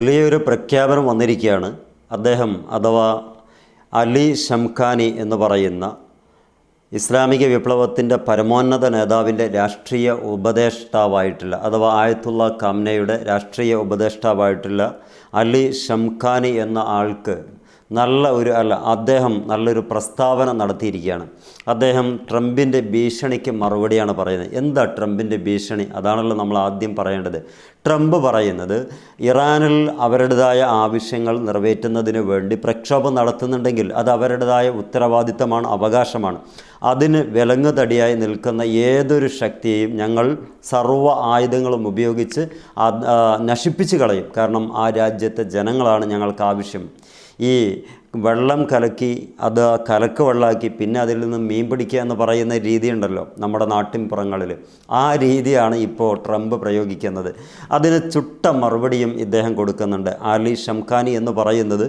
വലിയൊരു പ്രഖ്യാപനം വന്നിരിക്കുകയാണ്. അദ്ദേഹം അഥവാ അലി ഷംഖാനി എന്ന് പറയുന്ന ഇസ്ലാമിക വിപ്ലവത്തിന്റെ പരമോന്നത നേതാവിന്റെ രാഷ്ട്രീയ ഉപദേഷ്ടാവായിട്ടുള്ള അഥവാ ആയത്തുള്ള കാംനയുടെ രാഷ്ട്രീയ ഉപദേഷ്ടാവായിട്ടുള്ള അലി ഷംഖാനി എന്ന ആൾക്ക് നല്ല ഒരു അല്ല അദ്ദേഹം നല്ലൊരു പ്രസ്താവന നടത്തിയിരിക്കുകയാണ്. അദ്ദേഹം ട്രംപിന്റെ ഭീഷണിക്ക് മറുപടിയാണ് പറയുന്നത്. എന്താ ട്രംപിന്റെ ഭീഷണി? അതാണല്ലോ നമ്മൾ ആദ്യം പറയേണ്ടത്. ട്രംപ് പറയുന്നത് ഇറാനിൽ അവരുടേതായ ആവശ്യങ്ങൾ നിറവേറ്റുന്നതിന് വേണ്ടി പ്രക്ഷോഭം നടത്തുന്നുണ്ടെങ്കിൽ അത് അവരുടേതായ ഉത്തരവാദിത്തമാണ് അവകാശമാണ്. അതിന് വിലങ്ങുതടിയായി നിൽക്കുന്ന ഏതൊരു ശക്തിയെയും ഞങ്ങൾ സർവ ആയുധങ്ങളും ഉപയോഗിച്ച് നശിപ്പിച്ച് കളയും. കാരണം ആ രാജ്യത്തെ ജനങ്ങളാണ് ഞങ്ങൾക്ക് ആവശ്യം. ഈ വെള്ളം കലക്കി അത് കലക്ക് വെള്ളമാക്കി പിന്നെ അതിൽ നിന്ന് മീൻ പിടിക്കുക എന്ന് പറയുന്ന രീതിയുണ്ടല്ലോ നമ്മുടെ നാട്ടിൻപുറങ്ങളിൽ ആ രീതിയാണ് ഇപ്പോൾ ട്രംപ് പ്രയോഗിക്കുന്നത്. അതിന് ചുട്ട മറുപടിയും ഇദ്ദേഹം കൊടുക്കുന്നുണ്ട്. ആലി ഷംഖാനി എന്ന് പറയുന്നത്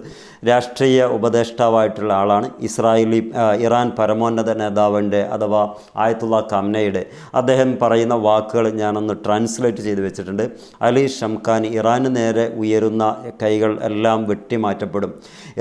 രാഷ്ട്രീയ ഉപദേഷ്ടാവായിട്ടുള്ള ആളാണ്. ഇസ്രായേലി ഇറാൻ പരമോന്നത നേതാവിന്റെ അഥവാ ആയത്തുള്ള കംനയുടെ അദ്ദേഹം പറയുന്ന വാക്കുകൾ ഞാനൊന്ന് ട്രാൻസ്ലേറ്റ് ചെയ്ത് വെച്ചിട്ടുണ്ട്. അലി ഷംഖാനി ഇറാന് നേരെ ഉയരുന്ന കൈകൾ എല്ലാം വെട്ടിമാറ്റപ്പെടും.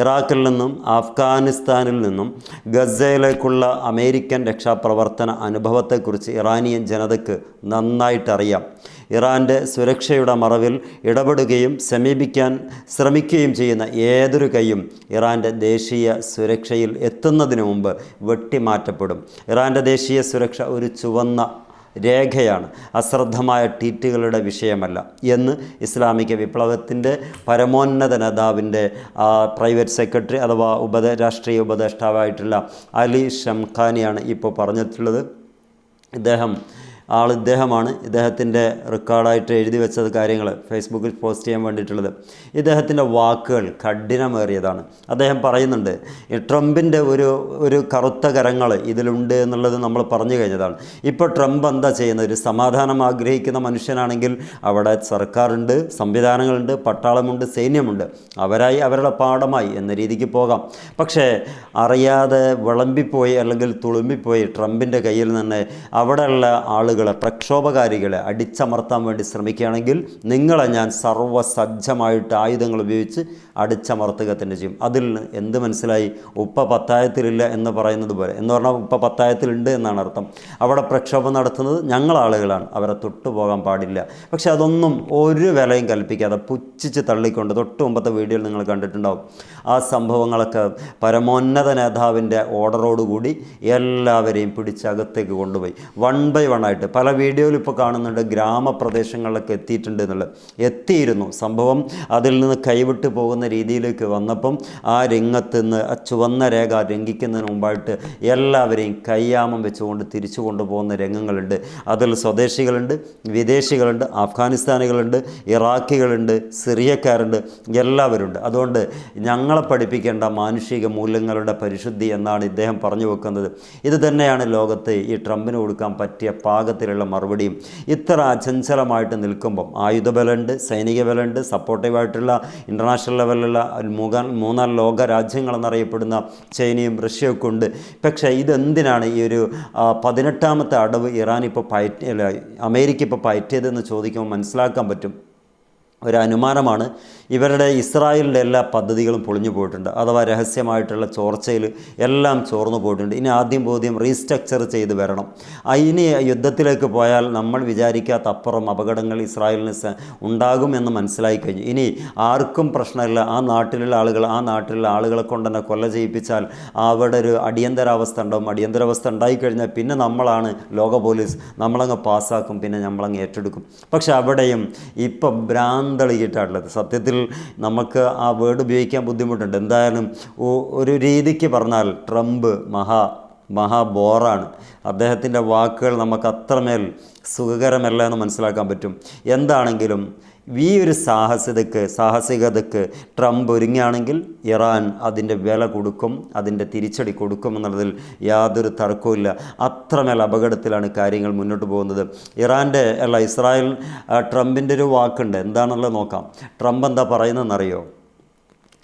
ഇറാഖിൽ നിന്നും അഫ്ഗാനിസ്ഥാനിൽ നിന്നും ഗസയിലേക്കുള്ള അമേരിക്കൻ രക്ഷാപ്രവർത്തന അനുഭവത്തെക്കുറിച്ച് ഇറാനിയൻ ജനതയ്ക്ക് നന്നായിട്ടറിയാം. ഇറാന്റെ സുരക്ഷയുടെ മറവിൽ ഇടപെടുകയും സമീപിക്കാൻ ശ്രമിക്കുകയും ചെയ്യുന്ന ഏതൊരു കൈയും ഇറാന്റെ ദേശീയ സുരക്ഷയിൽ എത്തുന്നതിന് മുമ്പ് വെട്ടിമാറ്റപ്പെടും. ഇറാന്റെ ദേശീയ സുരക്ഷ ഒരു ചുവന്ന രേഖയാണ്. അശ്രദ്ധമായ ട്വീറ്റുകളുടെ വിഷയമല്ല. എന്ന് ഇസ്ലാമിക വിപ്ലവത്തിന്റെ പരമോന്നത നേതാവിന്റെ പ്രൈവറ്റ് സെക്രട്ടറി അഥവാ ഉപദ രാഷ്ട്രീയ ഉപദേഷ്ടാവായിട്ടുള്ള അലി ഷംഖാനിയാണ് ഇപ്പോൾ പറഞ്ഞിട്ടുള്ളത്. ഇദ്ദേഹം ആൾ ഇദ്ദേഹമാണ്. ഇദ്ദേഹത്തിന്റെ റെക്കോർഡായിട്ട് എഴുതി വെച്ചത് കാര്യങ്ങൾ ഫേസ്ബുക്കിൽ പോസ്റ്റ് ചെയ്യാൻ വേണ്ടിയിട്ടുള്ളത്. ഇദ്ദേഹത്തിന്റെ വാക്കുകൾ കഠിനമേറിയതാണ്. അദ്ദേഹം പറയുന്നുണ്ട് ട്രംപിന്റെ ഒരു ഒരു കറുത്ത കരങ്ങൾ ഇതിലുണ്ട് എന്നുള്ളത് നമ്മൾ പറഞ്ഞു കഴിഞ്ഞതാണ്. ഇപ്പോൾ ട്രംപ് എന്താ ചെയ്യുന്നത്? ഒരു സമാധാനം ആഗ്രഹിക്കുന്ന മനുഷ്യനാണെങ്കിൽ അവിടെ സർക്കാരുണ്ട് സംവിധാനങ്ങളുണ്ട് പട്ടാളമുണ്ട് സൈന്യമുണ്ട്. അവരായി അവരുടെ പാഠമായി എന്ന രീതിക്ക് പോകാം. പക്ഷേ അറിയാതെ വിളമ്പിപ്പോയി അല്ലെങ്കിൽ തുളുമ്പിപ്പോയി ട്രംപിന്റെ കയ്യിൽ നിന്ന് അവിടെയുള്ള ആളുകളെ പ്രക്ഷോഭകാരികളെ അടിച്ചമർത്താൻ വേണ്ടി ശ്രമിക്കുകയാണെങ്കിൽ നിങ്ങളെ ഞാൻ സർവസജ്ജമായിട്ട് ആയുധങ്ങൾ ഉപയോഗിച്ച് അടിച്ചമർത്തുക തന്നെ ചെയ്യും. അതിൽ എന്ത് മനസ്സിലായി? ഉപ്പ പത്തായത്തിലില്ല എന്ന് പറയുന്നത് പോലെ. എന്ന് പറഞ്ഞാൽ ഉപ്പ പത്തായത്തിലുണ്ട് എന്നാണ് അർത്ഥം. അവിടെ പ്രക്ഷോഭം നടത്തുന്നത് ഞങ്ങളാളുകളാണ് അവരെ തൊട്ടുപോകാൻ പാടില്ല. പക്ഷേ അതൊന്നും ഒരു വിലയും കൽപ്പിക്കാതെ പുച്ഛിച്ച് തള്ളിക്കൊണ്ട് തൊട്ട് മുമ്പത്തെ വീഡിയോയിൽ നിങ്ങൾ കണ്ടിട്ടുണ്ടാവും. ആ സംഭവങ്ങളൊക്കെ പരമോന്നത നേതാവിന്റെ ഓർഡറോടുകൂടി എല്ലാവരെയും പിടിച്ചകത്തേക്ക് കൊണ്ടുപോയി. വൺ ബൈ വൺ ആയിട്ട് പല വീഡിയോയിൽ ഇപ്പോൾ കാണുന്നുണ്ട് ഗ്രാമപ്രദേശങ്ങളിലൊക്കെ എത്തിയിട്ടുണ്ട് എന്നുള്ളത്. എത്തിയിരുന്നു. സംഭവം അതിൽ നിന്ന് കൈവിട്ട് പോകുന്ന രീതിയിലേക്ക് വന്നപ്പം ആ രംഗത്ത് നിന്ന് ആ ചുവന്ന രേഖ രംഗിക്കുന്നതിന് മുമ്പായിട്ട് എല്ലാവരെയും കയ്യാമം വെച്ചുകൊണ്ട് തിരിച്ചു കൊണ്ടുപോകുന്ന രംഗങ്ങളുണ്ട്. അതിൽ സ്വദേശികളുണ്ട് വിദേശികളുണ്ട് അഫ്ഗാനിസ്ഥാനികളുണ്ട് ഇറാഖികളുണ്ട് സിറിയക്കാരുണ്ട് എല്ലാവരുണ്ട്. അതുകൊണ്ട് ഞങ്ങളെ പഠിപ്പിക്കേണ്ട മാനുഷിക മൂല്യങ്ങളുടെ പരിശുദ്ധി എന്നാണ് ഇദ്ദേഹം പറഞ്ഞു വെക്കുന്നത്. ഇത് തന്നെയാണ് ലോകത്ത് ഈ ട്രംപിന് കൊടുക്കാൻ പറ്റിയ പാകത്തിലുള്ള മറുപടിയും ഇത്ര അചഞ്ചലമായിട്ട് നിൽക്കുമ്പം ആയുധബലമുണ്ട് സൈനിക ബലമുണ്ട് സപ്പോർട്ടീവായിട്ടുള്ള ഇന്റർനാഷണൽ ലെവലിലുള്ള മൂന്നാം മൂന്നാം ലോക രാജ്യങ്ങളെന്നറിയപ്പെടുന്ന ചൈനയും റഷ്യയൊക്കെ ഉണ്ട്. പക്ഷേ ഇതെന്തിനാണ് ഈ ഒരു പതിനെട്ടാമത്തെ അടവ് ഇറാൻ ഇപ്പോൾ പയറ്റ അമേരിക്ക ഇപ്പോൾ പയറ്റിയതെന്ന് ചോദിക്കുമ്പോൾ മനസ്സിലാക്കാൻ പറ്റും. ഒരു അനുമാനമാണ് ഇവരുടെ ഇസ്രായേലിന്റെ എല്ലാ പദ്ധതികളും പൊളിഞ്ഞു പോയിട്ടുണ്ട്. അഥവാ രഹസ്യമായിട്ടുള്ള ചോർച്ചയിൽ എല്ലാം ചോർന്നു പോയിട്ടുണ്ട്. ഇനി ആദ്യം ബോധ്യം റീസ്ട്രക്ചർ ചെയ്ത് വരണം. ഇനി യുദ്ധത്തിലേക്ക് പോയാൽ നമ്മൾ വിചാരിക്കാത്ത അപ്പുറം അപകടങ്ങൾ ഇസ്രായേലിന് ഉണ്ടാകും ഉണ്ടാകുമെന്ന് മനസ്സിലായി കഴിഞ്ഞു. ഇനി ആർക്കും പ്രശ്നമില്ല. ആ നാട്ടിലുള്ള ആളുകൾ ആ നാട്ടിലുള്ള ആളുകളെ കൊണ്ട് തന്നെ കൊല്ല ചെയ്യിപ്പിച്ചാൽ അവിടെ ഒരു അടിയന്തരാവസ്ഥ ഉണ്ടാവും. അടിയന്തരാവസ്ഥ ഉണ്ടായിക്കഴിഞ്ഞാൽ പിന്നെ നമ്മളാണ് ലോക പോലീസ് നമ്മളങ്ങ് പാസ്സാക്കും പിന്നെ നമ്മളങ്ങ് ഏറ്റെടുക്കും. പക്ഷെ അവിടെയും ഇപ്പം ഭ്രാന്തളിയിട്ടാണുള്ളത് സത്യത്തിൽ നമുക്ക് ആ വേർഡ് ഉപയോഗിക്കാൻ ബുദ്ധിമുട്ടുണ്ട്. എന്തായാലും ഒരു രീതിക്ക് പറഞ്ഞാൽ ട്രംപ് മഹാ മഹാബോറാണ് അദ്ദേഹത്തിന്റെ വാക്കുകൾ നമുക്ക് അത്രമേൽ സുഖകരമല്ല എന്ന് മനസ്സിലാക്കാൻ പറ്റും. എന്താണെങ്കിലും ഈ ഒരു സാഹസികതക്ക് സാഹസികതക്ക് ട്രംപ് ഒരുങ്ങുകയാണെങ്കിൽ ഇറാൻ അതിന്റെ വില കൊടുക്കും അതിന്റെ തിരിച്ചടി കൊടുക്കും എന്നുള്ളതിൽ യാതൊരു തർക്കവുമില്ല അത്രമേൽ അപകടത്തിലാണ് കാര്യങ്ങൾ മുന്നോട്ട് പോകുന്നത്. ഇറാന്റെ അല്ല ഇസ്രായേൽ ട്രംപിന്റെ ഒരു വാക്കുണ്ട്. എന്താണെന്നുള്ളത് നോക്കാം. ട്രംപ് എന്താ പറയുന്നതെന്നറിയോ?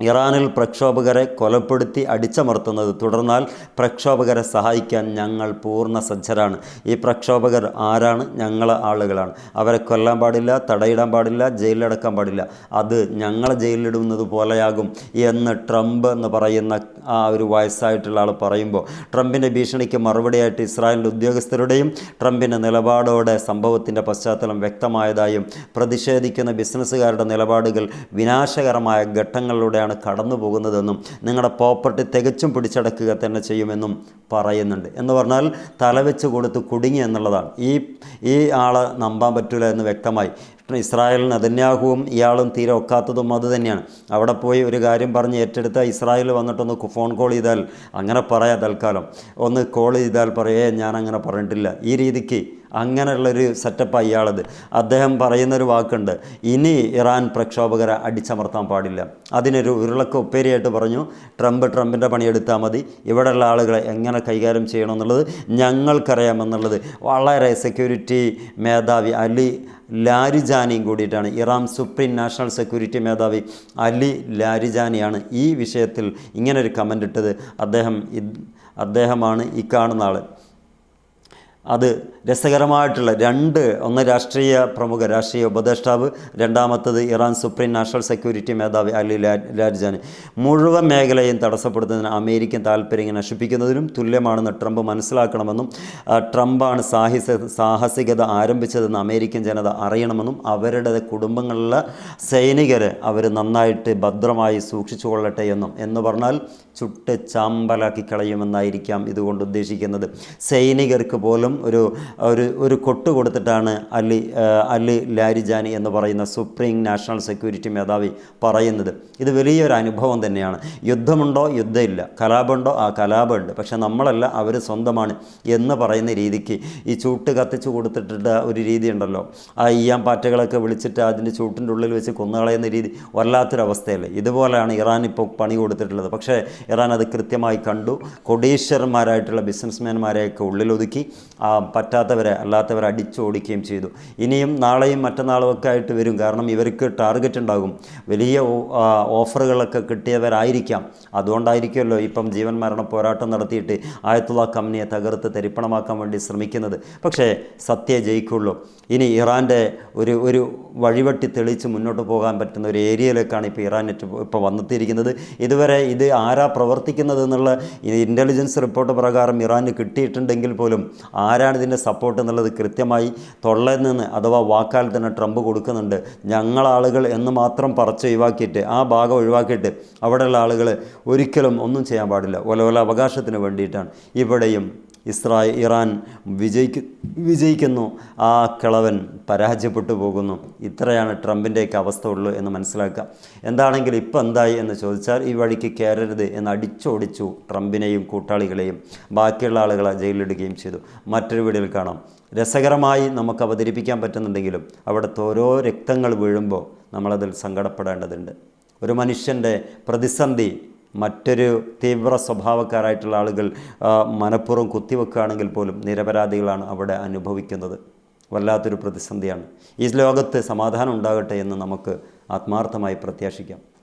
ഇറാനിൽ പ്രക്ഷോഭകരെ കൊലപ്പെടുത്തി അടിച്ചമർത്തുന്നത് തുടർന്നാൽ പ്രക്ഷോഭകരെ സഹായിക്കാൻ ഞങ്ങൾ പൂർണ സജ്ജരാണ്. ഈ പ്രക്ഷോഭകർ ആരാണ്? ഞങ്ങളെ ആളുകളാണ്. അവരെ കൊല്ലാൻ പാടില്ല തടയിടാൻ പാടില്ല ജയിലിലടക്കാൻ പാടില്ല. അത് ഞങ്ങളെ ജയിലിലിടുന്നത് പോലെയാകും എന്ന് ട്രംപ് എന്ന് പറയുന്ന ആ ഒരു വയസ്സായിട്ടുള്ള ആൾ പറയുമ്പോൾ ട്രംപിന്റെ ഭീഷണിക്ക് മറുപടിയായിട്ട് ഇസ്രായേലിന്റെ ഉദ്യോഗസ്ഥരുടെയും ട്രംപിന്റെ നിലപാടോടെ സംഭവത്തിന്റെ പശ്ചാത്തലം വ്യക്തമായതായും പ്രതിഷേധിക്കുന്ന ബിസിനസ്സുകാരുടെ നിലപാടുകൾ വിനാശകരമായ ഘട്ടങ്ങളിലൂടെയാണ് കടന്നു പോകുന്നതെന്നും നിങ്ങളുടെ പ്രോപ്പർട്ടി തികച്ചും പിടിച്ചടക്കുക തന്നെ ചെയ്യുമെന്നും പറയുന്നുണ്ട്. എന്ന് പറഞ്ഞാൽ തലവെച്ച് കൊടുത്ത് കുടുങ്ങി എന്നുള്ളതാണ്. ഈ ഈ ആളെ നമ്പാൻ പറ്റില്ല എന്ന് വ്യക്തമായി ഇസ്രായേലിന് നെതന്യാഹുവും ഇയാളും തീരെ ഒക്കാത്തതും അത് തന്നെയാണ്. അവിടെ പോയി ഒരു കാര്യം പറഞ്ഞ് ഏറ്റെടുത്ത ഇസ്രായേൽ വന്നിട്ടൊന്ന് ഫോൺ കോൾ ചെയ്താൽ അങ്ങനെ പറയാം തൽക്കാലം. ഒന്ന് കോൾ ചെയ്താൽ പറയേ ഞാൻ അങ്ങനെ പറഞ്ഞിട്ടില്ല. ഈ രീതിക്ക് അങ്ങനെയുള്ളൊരു സെറ്റപ്പാണ് ഇയാളത്. അദ്ദേഹം പറയുന്നൊരു വാക്കുണ്ട് ഇനി ഇറാൻ പ്രക്ഷോഭകരെ അടിച്ചമർത്താൻ പാടില്ല. അതിനൊരു ഉരുളക്ക ഉപ്പേരിയായിട്ട് പറഞ്ഞു ട്രംപ് ട്രംപിന്റെ പണിയെടുത്താൽ മതി. ഇവിടെയുള്ള ആളുകളെ എങ്ങനെ കൈകാര്യം ചെയ്യണമെന്നുള്ളത് ഞങ്ങൾക്കറിയാമെന്നുള്ളത്. വളരെ സെക്യൂരിറ്റി മേധാവി അലി ലാരിജാനിയും കൂടിയിട്ടാണ്. ഇറാൻ സുപ്രീം നാഷണൽ സെക്യൂരിറ്റി മേധാവി അലി ലാരിജാനിയാണ് ഈ വിഷയത്തിൽ ഇങ്ങനൊരു കമന്റ് ഇട്ടത്. അദ്ദേഹം അദ്ദേഹമാണ് ഈ കാണുന്ന ആൾ അത് രസകരമായിട്ടുള്ള രണ്ട് ഒന്ന് രാഷ്ട്രീയ പ്രമുഖ രാഷ്ട്രീയ ഉപദേഷ്ടാവ് രണ്ടാമത്തത് ഇറാൻ സുപ്രീം നാഷണൽ സെക്യൂരിറ്റി മേധാവി അലി ലാ- ലാരിജാനി മുഴുവൻ മേഖലയും തടസ്സപ്പെടുത്തുന്നതിന് അമേരിക്കൻ താല്പര്യങ്ങൾ നശിപ്പിക്കുന്നതിനും തുല്യമാണെന്ന് ട്രംപ് മനസ്സിലാക്കണമെന്നും ട്രംപാണ് സാഹിസ സാഹസികത ആരംഭിച്ചതെന്ന് അമേരിക്കൻ ജനത അറിയണമെന്നും അവരുടെ കുടുംബങ്ങളിലെ സൈനികരെ അവർ നന്നായിട്ട് ഭദ്രമായി സൂക്ഷിച്ചു കൊള്ളട്ടെ എന്നും എന്ന് പറഞ്ഞാൽ ചുട്ട് ചാമ്പലാക്കി കളയുമെന്നായിരിക്കാം ഇതുകൊണ്ട് ഉദ്ദേശിക്കുന്നത്. സൈനികർക്ക് പോലും ഒരു ഒരു ഒരു കൊട്ട് കൊടുത്തിട്ടാണ് അലി അലി ലാരിജാനി എന്ന് പറയുന്ന സുപ്രീം നാഷണൽ സെക്യൂരിറ്റി മേധാവി പറയുന്നത്. ഇത് വലിയൊരു അനുഭവം തന്നെയാണ്. യുദ്ധമുണ്ടോ? യുദ്ധമില്ല. കലാപമുണ്ടോ? ആ കലാപമുണ്ട്. പക്ഷേ നമ്മളല്ല അവർ സ്വന്തമാണ് എന്ന് പറയുന്ന രീതിക്ക് ഈ ചൂട്ട് കത്തിച്ചു കൊടുത്തിട്ട് ഒരു രീതി ഉണ്ടല്ലോ ആ ഈയാൻ പാറ്റകളൊക്കെ വിളിച്ചിട്ട് അതിന്റെ ചൂട്ടിന്റെ ഉള്ളിൽ വെച്ച് കൊന്നുകളയുന്ന രീതി വല്ലാത്തൊരവസ്ഥയല്ലേ. ഇതുപോലെയാണ് ഇറാൻ ഇപ്പോൾ പണി കൊടുത്തിട്ടുള്ളത്. പക്ഷേ ഇറാൻ അത് കൃത്യമായി കണ്ടു. കൊടീശ്വരന്മാരായിട്ടുള്ള ബിസിനസ്മാൻമാരെയൊക്കെ ഉള്ളിലൊതുക്കി പറ്റാത്തവരെ അല്ലാത്തവരെ അടിച്ചോടിക്കുകയും ചെയ്തു. ഇനിയും നാളെയും മറ്റന്നാളും ഒക്കെ ആയിട്ട് വരും. കാരണം ഇവർക്ക് ടാർഗറ്റ് ഉണ്ടാകും. വലിയ ഓഫറുകളൊക്കെ കിട്ടിയവരായിരിക്കാം. അതുകൊണ്ടായിരിക്കുമല്ലോ ഇപ്പം ജീവൻ മരണ പോരാട്ടം നടത്തിയിട്ട് ആയത്തുള്ള കമ്പനിയെ തകർത്ത് തരിപ്പണമാക്കാൻ വേണ്ടി ശ്രമിക്കുന്നത്. പക്ഷേ സത്യ ജയിക്കുള്ളൂ. ഇനി ഇറാന്റെ ഒരു ഒരു വഴിവട്ടി തെളിച്ച് മുന്നോട്ട് പോകാൻ പറ്റുന്ന ഒരു ഏരിയയിലേക്കാണ് ഇപ്പോൾ ഇറാൻ ഇപ്പോൾ വന്നെത്തിയിരിക്കുന്നത്. ഇതുവരെ ഇത് ആരാ പ്രവർത്തിക്കുന്നത് എന്നുള്ള ഇന്റലിജൻസ് റിപ്പോർട്ട് പ്രകാരം ഇറാന് കിട്ടിയിട്ടുണ്ടെങ്കിൽ പോലും ആരാണ് ഇതിന്റെ സപ്പോർട്ട് എന്നുള്ളത് കൃത്യമായി തൊള്ളയിൽ നിന്ന് അഥവാ വാക്കാൽ തന്നെ ട്രംപ് കൊടുക്കുന്നുണ്ട്. ഞങ്ങളാളുകൾ എന്ന് മാത്രം പറച്ച് ഒഴിവാക്കിയിട്ട് ആ ഭാഗം ഒഴിവാക്കിയിട്ട് അവിടെയുള്ള ആളുകൾ ഒരിക്കലും ഒന്നും ചെയ്യാൻ പാടില്ല. ഓല ഓല അവകാശത്തിന് വേണ്ടിയിട്ടാണ്. ഇവിടെയും ഇസ്രായേൽ ഇറാൻ വിജയിക്കു വിജയിക്കുന്നു. ആ കിളവൻ പരാജയപ്പെട്ടു പോകുന്നു. ഇത്രയാണ് ട്രംപിന്റെയൊക്കെ അവസ്ഥ ഉള്ളൂ എന്ന് മനസ്സിലാക്കുക. എന്താണെങ്കിലും ഇപ്പം എന്തായി എന്ന് ചോദിച്ചാൽ ഈ വഴിക്ക് കയറരുത് എന്ന് അടിച്ചോടിച്ചു ട്രംപിനെയും കൂട്ടാളികളെയും ബാക്കിയുള്ള ആളുകളെ ജയിലിലിടുകയും ചെയ്തു. മറ്റൊരു വീഡിയോയിൽ കാണാം. രസകരമായി നമുക്ക് അവതരിപ്പിക്കാൻ പറ്റുന്നുണ്ടെങ്കിലും അവിടുത്തെ ഓരോ രക്തങ്ങൾ വീഴുമ്പോൾ നമ്മളതിൽ സങ്കടപ്പെടേണ്ടതുണ്ട്. ഒരു മനുഷ്യന്റെ പ്രതിസന്ധി മറ്റൊരു തീവ്ര സ്വഭാവക്കാരായിട്ടുള്ള ആളുകൾ മനഃപൂർവം കുത്തിവെക്കുകയാണെങ്കിൽ പോലും നിരപരാധികളാണ് അവിടെ അനുഭവിക്കുന്നത്. വല്ലാത്തൊരു പ്രതിസന്ധിയാണ്. ഈ ലോകത്ത് സമാധാനം ഉണ്ടാകട്ടെ എന്ന് നമുക്ക് ആത്മാർത്ഥമായി പ്രത്യാശിക്കാം.